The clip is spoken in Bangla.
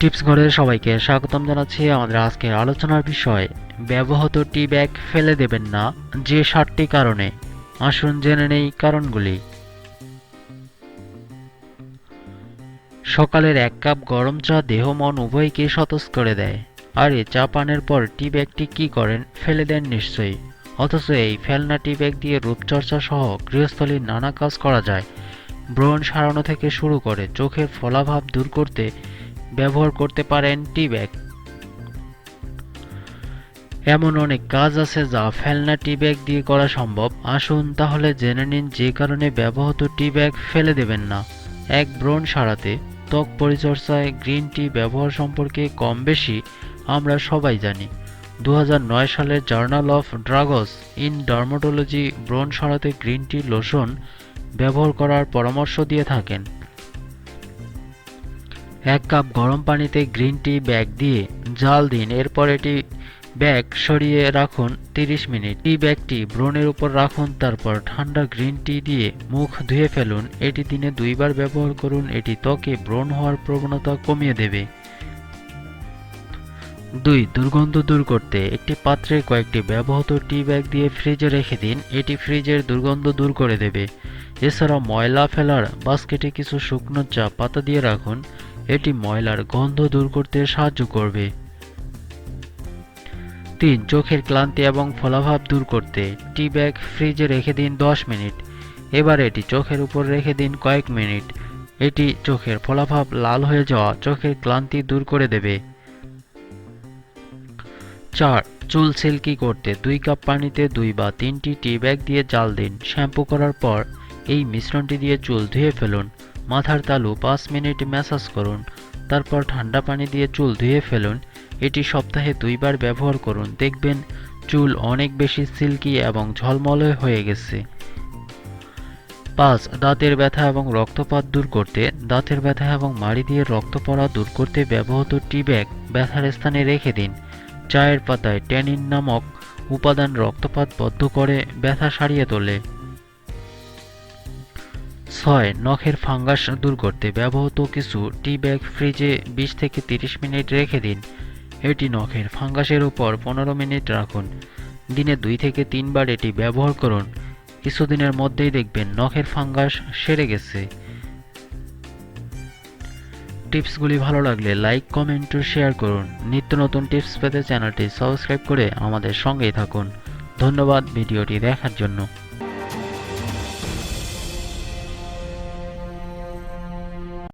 টিপস ঘরের সবাইকে স্বাগতম জানাচ্ছি আমাদের আজকের আলোচনার বিষয়, ব্যবহৃত টি ব্যাগ ফেলে দেবেন না যে সাতটি কারণে। আসুন জেনে নেই কারণগুলি। সকালের এক কাপ গরম চা দেহ, মন উভয়কে সতেজ করে দেয়। আর এ চা পানের পর টি ব্যাগটি কি করেন ফেলে দেন নিশ্চয়ই। অথচ এই ফেলনা টি ব্যাগ দিয়ে রূপচর্চা সহ গৃহস্থলীর নানা কাজ করা যায়। ব্রণ সারানো থেকে শুরু করে চোখের ফলাভাব দূর করতে ব্যবহার করতে পারেন টি ব্যাগ এমন অনেক কাজ আছে যা ফেলনা টি ব্যাগ দিয়ে করা সম্ভব। আসুন তাহলে জেনে নিন যে কারণে ব্যবহৃত টি ব্যাগ ফেলে দেবেন না। এক ব্রণ সারাতে ত্বক পরিচর্যায় গ্রিন টি ব্যবহার সম্পর্কে কম বেশি আমরা সবাই জানি। দু হাজার নয় সালের journal of drugs in dermatology ব্রণ সরাতে গ্রিন টি, লোশন ব্যবহার করার পরামর্শ দিয়ে থাকেন। এক কাপ গরম পানিতে গ্রিন টি ব্যাগ দিয়ে জাল দিন। এরপর এটি ব্যাগ সরিয়ে রাখুন 30 মিনিট। টি ব্যাগটি ব্রণের উপর রাখুন, তারপর ঠান্ডা গ্রিন টি দিয়ে মুখ ধুয়ে ফেলুন। এটি দিনে দুইবার ব্যবহার করুন। এটি ত্বকে ব্রণ হওয়ার প্রবণতা কমিয়ে দেবে। দুই, দুর্গন্ধ দূর করতে। একটি পাত্রে কয়েকটি ব্যবহৃত টি ব্যাগ দিয়ে ফ্রিজে রেখে দিন। এটি ফ্রিজের দুর্গন্ধ দূর করে দেবে। এছাড়া ময়লা ফেলার বাস্কেটে কিছু শুকনো চা পাতা দিয়ে রাখুন। এটি ময়লার গন্ধ দূর করতে সাহায্য করবে। তিন, চোখের ক্লান্তি এবং ফলাভাব দূর করতে টি ব্যাগ ফ্রিজে রেখে দিন দশ মিনিট। এবার এটি চোখের উপর রেখে দিন কয়েক মিনিট। এটি চোখের ফলাভাব লাল হয়ে যাওয়া চোখের ক্লান্তি দূর করে দেবে। চার, চুল সিল্কি করতে দুই কাপ পানিতে দুই বা তিনটি টি ব্যাগ দিয়ে জাল দিন। শ্যাম্পু করার পর এই মিশ্রণটি দিয়ে চুল ধুয়ে ফেলুন। মাথার তালু পাঁচ মিনিট ম্যাসাজ করুন, তারপর ঠান্ডা পানি দিয়ে চুল ধুয়ে ফেলুন। এটি সপ্তাহে দুইবার ব্যবহার করুন। দেখবেন চুল অনেক বেশি সিল্কি এবং ঝলমলে হয়ে গেছে। পাঁচ, দাঁতের ব্যথা এবং রক্তপাত দূর করতে, দাঁতের ব্যথা এবং মাড়ি দিয়ে রক্ত পড়া দূর করতে ব্যবহৃত টি ব্যাগ ব্যথার স্থানে রেখে দিন। চায়ের পাতায় ট্যানিন নামক উপাদান রক্তপাত বদ্ধ করে ব্যথা সারিয়ে তোলে। ছয় নখের ফাঙ্গাস দূর করতে ব্যবহৃত কিছু টি ব্যাগ ফ্রিজে বিশ থেকে তিরিশ মিনিট রেখে দিন। এটি নখের ফাঙ্গাসের উপর পনেরো মিনিট রাখুন। দিনে দুই থেকে তিনবার এটি ব্যবহার করুন। কিছুদিনের মধ্যেই দেখবেন নখের ফাঙ্গাস সেরে গেছে। টিপসগুলি ভালো লাগলে লাইক, কমেন্ট ও শেয়ার করুন। নিত্য নতুন টিপস পেতে চ্যানেলটি সাবস্ক্রাইব করে আমাদের সঙ্গেই থাকুন। ধন্যবাদ ভিডিওটি দেখার জন্য।